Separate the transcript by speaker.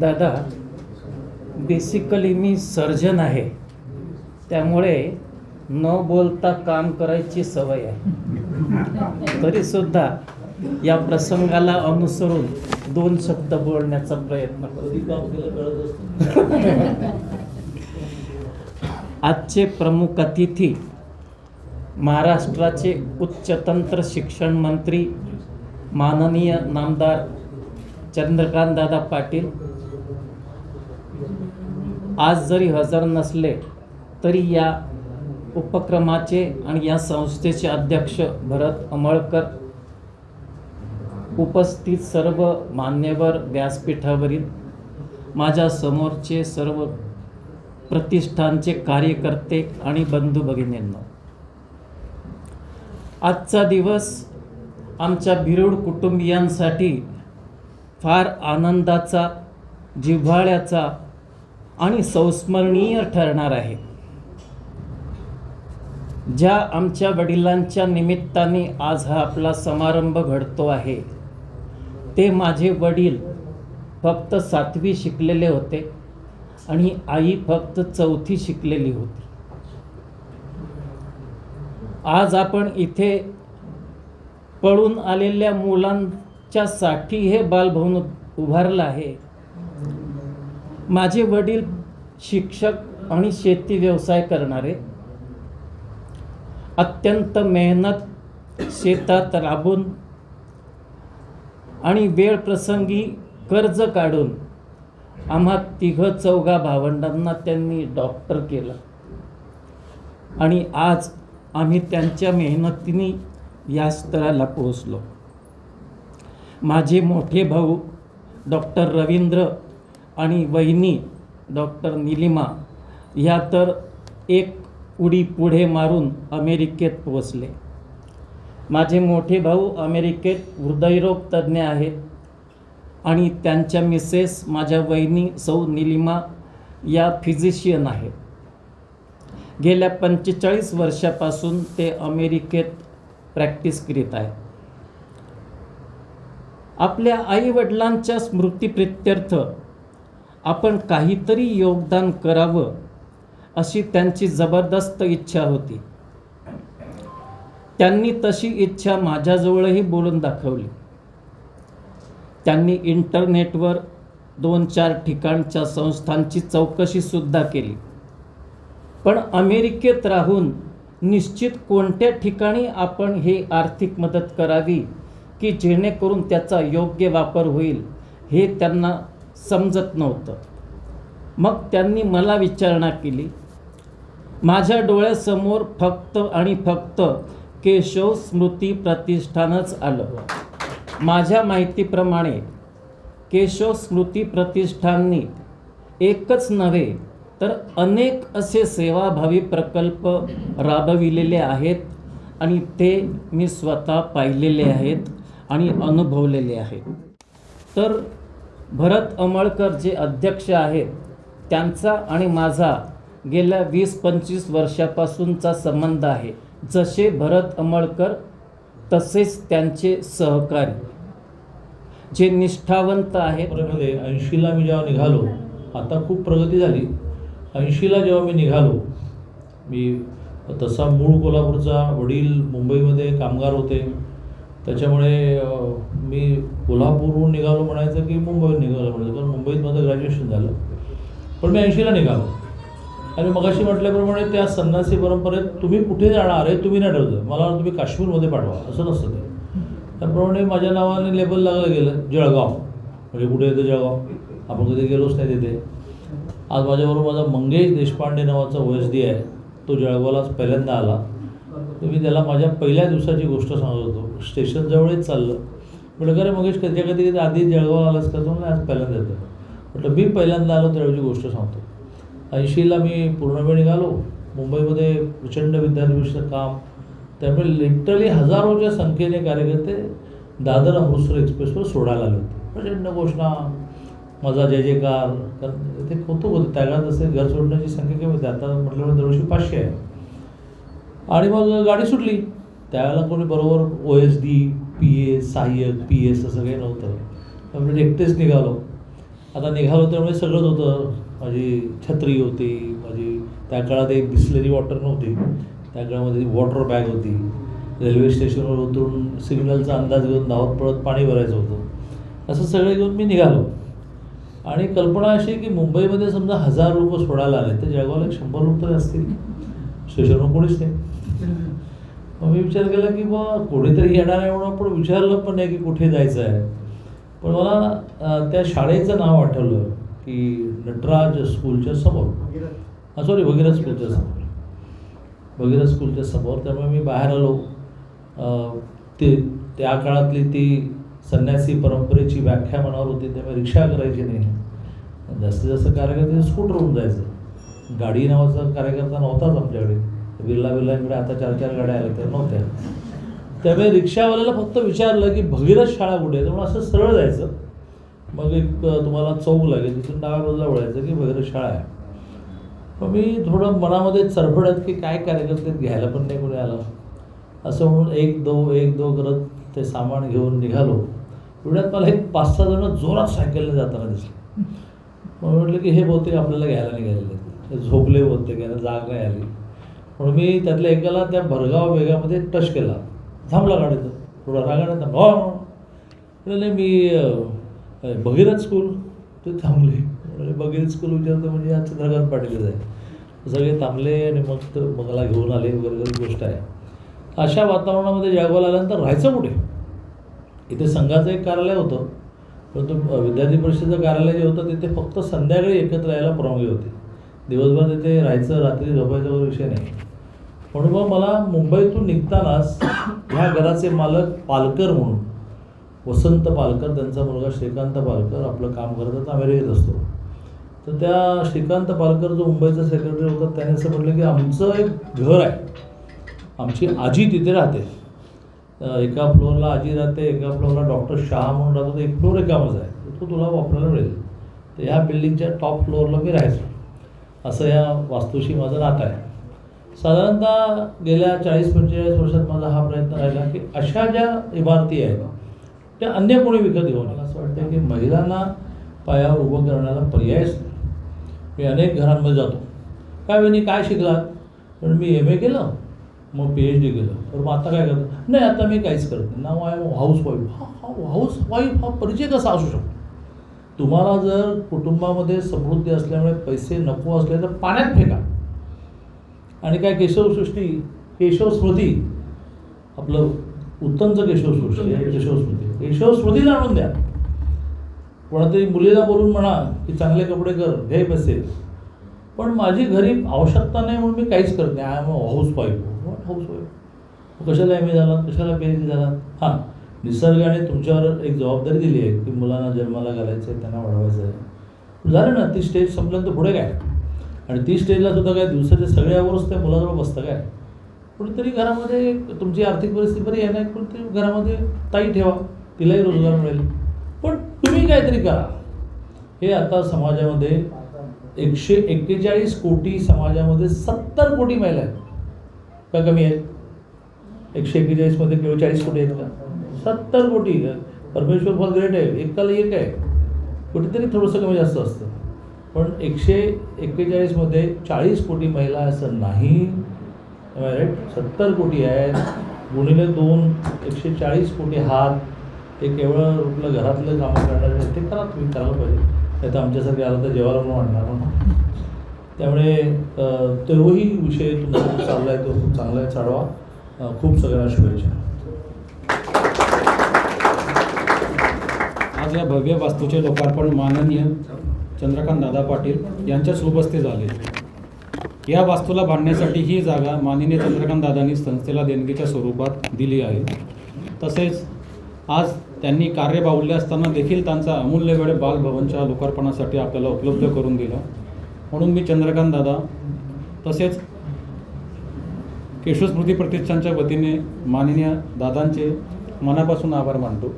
Speaker 1: दादा बेसिकली मी सर्जन आहे. त्यामुळे न बोलता काम करायची सवय आहे. तरी सुद्धा या प्रसंगाला अनुसरून दोन शब्द बोलण्याचा प्रयत्न करतो आजचे प्रमुख अतिथी महाराष्ट्राचे उच्चतंत्र शिक्षण मंत्री माननीय नामदार चंद्रकांतदादा पाटील. आज जरी हजर नसले तरी या उपक्रमाचे आणि या संस्थेचे अध्यक्ष भरत अमळकर उपस्थित सर्व मान्यवर व्यासपीठावरील माझ्या समोरचे सर्व प्रतिष्ठानचे कार्यकर्ते आणि बंधू भगिनींना आजचा दिवस आमच्या भिरूड कुटुंबियांसाठी फार आनंदाचा जिव्हाळ्याचा आणि संस्मरणीय ठरणार आहे. ज्या आमच्या वडिलांच्या निमित्ताने आज हा आपला समारंभ घडतो आहे ते माझे वडील फक्त सातवी शिकलेले होते आणि आई फक्त चौथी शिकलेली होती. आज आपण इथे पळून आलेल्या मुलांच्यासाठी हे बालभवन उभारलं आहे. माझे वडील शिक्षक आणि शेती व्यवसाय करणारे. अत्यंत मेहनत शेतात राबून आणि वेळ प्रसंगी कर्ज काढून आम्हा तिघं चौघा भावंडांना त्यांनी डॉक्टर केलं. आणि आज आम्ही त्यांच्या मेहनतीने या स्तराला पोहोचलो. माझे मोठे भाऊ डॉक्टर रवींद्र आणि वहिनी डॉक्टर निलिमा ह्या तर एक उडी पुढे मारून अमेरिकेत पोहोचले. माझे मोठे भाऊ अमेरिकेत हृदयरोग तज्ज्ञ आहेत आणि त्यांच्या मिसेस माझ्या वहिनी सौ निलिमा या फिजिशियन आहेत. गेल्या पंचेचाळीस वर्षापासून ते अमेरिकेत प्रॅक्टिस करीत आहेत आपल्या आईवडिलांच्या स्मृतीप्रित्यर्थ आपण काहीतरी योगदान करावं अशी त्यांची जबरदस्त इच्छा होती. त्यांनी तशी इच्छा माझ्याजवळही बोलून दाखवली. त्यांनी इंटरनेटवर दोन चार ठिकाणच्या संस्थांची चौकशीसुद्धा केली. पण अमेरिकेत राहून निश्चित कोणत्या ठिकाणी आपण हे आर्थिक मदत करावी की जेणेकरून त्याचा योग्य वापर होईल हे त्यांना समजत नव्हतं. मग त्यांनी मला विचारणा केली. माझ्या डोळ्यासमोर फक्त आणि फक्त केशव स्मृती प्रतिष्ठानच आलं. माझ्या माहितीप्रमाणे केशव स्मृती प्रतिष्ठाननी एकच नव्हे तर अनेक असे सेवाभावी प्रकल्प राबविलेले आहेत आणि ते मी स्वतः पाहिलेले आहेत आणि अनुभवलेले आहेत. तर भरत अमळकर जे अध्यक्ष आहेत त्यांचा आणि माझा गेल्या वीस पंचवीस वर्षापासूनचा संबंध आहे. जसे भरत अमळकर तसेच त्यांचे सहकारी जे निष्ठावंत आहेत.
Speaker 2: ऐंशीला मी जेव्हा निघालो आता खूप प्रगती झाली. ऐंशीला जेव्हा मी निघालो मी तसा मूळ कोल्हापूरचा वडील मुंबईमध्ये कामगार होते. त्याच्यामुळे मी कोल्हापूरहून निघालो म्हणायचं की मुंबईहून निघालो म्हणायचं कारण मुंबईत माझं ग्रॅज्युएशन झालं. पण मी ऐंशीला निघालो. आणि मगाशी म्हटल्याप्रमाणे त्या संन्यासी परंपरेत तुम्ही कुठे जाणार आहे तुम्ही नाही ठरवलं. मला तुम्ही काश्मीरमध्ये पाठवा असं नसतं ते. त्याप्रमाणे माझ्या नावाने लेबल लागलं गेलं जळगाव. म्हणजे कुठे येतं जळगाव? आपण कधी गेलोच नाही तिथे. आज माझ्याबरोबर माझा मंगेश देशपांडे नावाचा ओ डी आहे. तो जळगावलाच पहिल्यांदा आला. तर मी त्याला माझ्या पहिल्या दिवसाची गोष्ट सांगत होतो. स्टेशनजवळच चाललं. म्हटलं का रे मंगेश कधी कधी कधी आधी जळगाव आलास का? तो आज पहिल्यांदा येतो म्हटलं मी पहिल्यांदा आलो त्यावेळची गोष्ट सांगतो. ऐंशीला मी पूर्णवेळ निघालो. मुंबईमध्ये प्रचंड विद्यार्थीचं काम. त्यामुळे लिटरली हजारोच्या संख्येने कार्यकर्ते दादर अमृतसर एक्सप्रेसवर सोडायला आले होते. प्रचंड घोषणा. माझा जय जयकार कारण ते कौतुक होतं. त्या काळात असे घर सोडण्याची संख्या कमी होती आता म्हटल्यावर दरवर्षी पाचशे आहे. आणि मग गाडी सुटली. त्यावेळेला कोणी बरोबर O S D P A सहाय्यक पी एस असं काही नव्हतं. त्यामुळे एकटेच निघालो. आता निघालो त्यामुळे म्हणजे सगळंच होतं. माझी छत्री होती माझी त्या काळात एक बिस्लरी वॉटर नव्हती. त्या काळामध्ये वॉटर बॅग होती. रेल्वे स्टेशनवर उतरून सिग्नलचा अंदाज घेऊन धावत पळत पाणी भरायचं होतं. असं सगळं घेऊन मी निघालो. आणि कल्पना अशी की मुंबईमध्ये समजा हजार लोक सोडायला आले तर जळगावला एक शंभर लोक तरी असतील. स्टेशनवर कोणीच नाही. मग मी विचार केला की बा कोणीतरी येणार आहे म्हणून आपण विचारलं पण नाही की कुठे जायचं आहे. पण मला त्या शाळेचं नाव आठवलं की नटराज स्कूलच्या समोर. सॉरी भगीरथ स्कूलच्या समोर. भगीरथ स्कूलच्या समोर. त्यामुळे मी बाहेर आलो. ते त्या काळातली ती संन्यासी परंपरेची व्याख्या मनावर होती त्यामुळे रिक्षा करायची नाही. जास्तीत जास्त कार्यकर्ते स्कूटरहून जायचं. गाडी नावाचा कार्यकर्ता नव्हताच आमच्याकडे. बिर्ला बिर्लांकडे आता चार चार गाड्या आल्या त्या नव्हत्या. त्यामुळे रिक्षावाल्याला फक्त विचारलं की भगीरथ शाळा कुठे आहे? तर म्हणून असं सरळ जायचं. मग एक तुम्हाला चौक लागेल तिथून डाव्या बाजूला वळायचं की भगीरथ शाळा आहे. मग मी थोडं मनामध्ये चरफडत की काय कार्यकर्ते घ्यायला पण नाही कोणी आलं. असं म्हणून एक दो एक दो करत ते सामान घेऊन निघालो. एवढ्यात मला एक पाच सहा जण जोरात सायकलने जाताना दिसले. म्हणून म्हटलं की हे बहुतेक आपल्याला घ्यायला निघालेले आहेत. ते झोपले बहुतेक याला जाग नाही आली. म्हणून मी त्यातल्या एकाला त्या भरगाव वेगामध्ये टच केला. थांबला गाडीचं थोडा रागाने थांबला हो. म्हणाले मी अं, भगीरथ स्कूल ते थांबले. म्हणाले भगीरथ स्कूल विचारतो म्हणजे आज चंद्रकांत पाटीलच आहे सगळे थांबले आणि मग ते मला घेऊन आले वगैरे वगैरे गोष्ट आहे. अशा वातावरणामध्ये जळगावला आल्यानंतर राहायचं कुठे? इथे संघाचं एक कार्यालय होतं. परंतु विद्यार्थी परिषदेचं कार्यालय जे होतं तिथे फक्त संध्याकाळी एकत्र यायला परवानगी होती. दिवसभर तिथे राहायचं रात्री झोपायचा वगैरे विषय नाही. म्हणून मग मला मुंबईतून निघतानाच ह्या घराचे मालक पालकर म्हणून वसंत पालकर त्यांचा मुलगा श्रीकांत पालकर आपलं काम करत होता अमेरिकेत असतो. तर त्या श्रीकांत पालकर जो मुंबईचा सेक्रेटरी होता त्याने असं म्हटलं की आमचं एक घर आहे. आमची आजी तिथे राहते. एका फ्लोअरला आजी राहते एका फ्लोअरला डॉक्टर शहा म्हणून राहतो तर एक फ्लोअर रिकामच आहे. तो तुला वापरायला मिळेल. तर ह्या बिल्डिंगच्या टॉप फ्लोअरला मी राहायचो. असं या वास्तूशी माझं नातं आहे. साधारणतः गेल्या चाळीस पंचेचाळीस वर्षात माझा हा प्रयत्न राहिला की अशा ज्या इमारती आहेत त्या अन्य कोणी विकत घेऊ मला असं वाटतं की महिलांना पायावर उभं करण्याला पर्यायच नाही. मी अनेक घरांमध्ये जातो. काय वेळी काय शिकलात? पण मी एम ए केलं. मग पी एच डी केलं तर मग आता काय करतो? नाही आता मी काहीच करत नाही. नाव आहे हाऊस वाईफ हा हा हाऊस वाईफ हा परिचय कसा असू शकतो? तुम्हाला जर कुटुंबामध्ये समृद्धी असल्यामुळे पैसे नको असले तर पाण्यात फेका. आणि काय केशवसृष्टी केशव स्मृती आपलं उत्तमचं केशवसृष्टी आहे केशव स्मृती. केशव स्मृतीला आणून द्या. कोणातरी मुलीला बोलून म्हणा की चांगले कपडे कर घे पैसे. पण माझी घरी आवश्यकता नाही म्हणून मी काहीच करत नाही. I am house wife housewife कशाला एम ए झाला कशाला पी एच डी झाला हां. निसर्गाने तुमच्यावर एक जबाबदारी दिली आहे की मुलांना जन्माला घालायचं आहे त्यांना वाढवायचं आहे. झालं ना ती स्टेज संपल्यानंतर पुढे काय? आणि ती स्टेजला सुद्धा काय दिवसाच्या सगळ्यावरच त्या मुलाजवळ बसतं काय? कुठेतरी घरामध्ये तुमची आर्थिक परिस्थिती बरी आहे ना कुठेतरी घरामध्ये ताई ठेवा तिलाही रोजगार मिळेल. पण तुम्ही काहीतरी करा. हे आता समाजामध्ये एकशे एक्केचाळीस कोटी समाजामध्ये सत्तर कोटी महिला आहेत. का कमी आहेत? एकशे एक्केचाळीसमध्ये केवळ चाळीस कोटी आहेत का? सत्तर कोटी परमेश्वर फॉर ग्रेट आहे. एकाला एक आहे. कुठेतरी थोडंसं कमी जास्त असतं. पण एकशे एक्केचाळीसमध्ये चाळीस कोटी महिला असं नाही. राईट सत्तर कोटी आहेत. गुणिले दोन एकशे चाळीस कोटी हात. ते केवळ आपलं घरातलं कामं करणारे ते करा तुम्ही करायला पाहिजे. नाही तर आमच्यासारखे आलं तर जेवायला म्हणून वाढणार त्यामुळे तोही विषय तुमचा खूप चांगला आहे तो खूप चांगला आहे चालवा खूप सगळ्यांना शुभेच्छा.
Speaker 3: आज या भव्य वास्तूचे लोकार्पण माननीय चंद्रकांत दादा पाटील यांच्या शुभ झाले. या वास्तूला बांधण्यासाठी ही जागा माननीय चंद्रकांत दादांनी संस्थेला देणगीच्या स्वरूपात दिली आहे. तसेच आज त्यांनी कार्य बाहुल्य असताना देखील त्यांचा अमूल्य वेळ बालभवनच्या लोकार्पणासाठी आपल्याला उपलब्ध करून दिला. म्हणून मी चंद्रकांत दादा तसेच केशवस्मृती प्रतिष्ठानच्या वतीने माननीय दादांचे मनापासून आभार मानतो.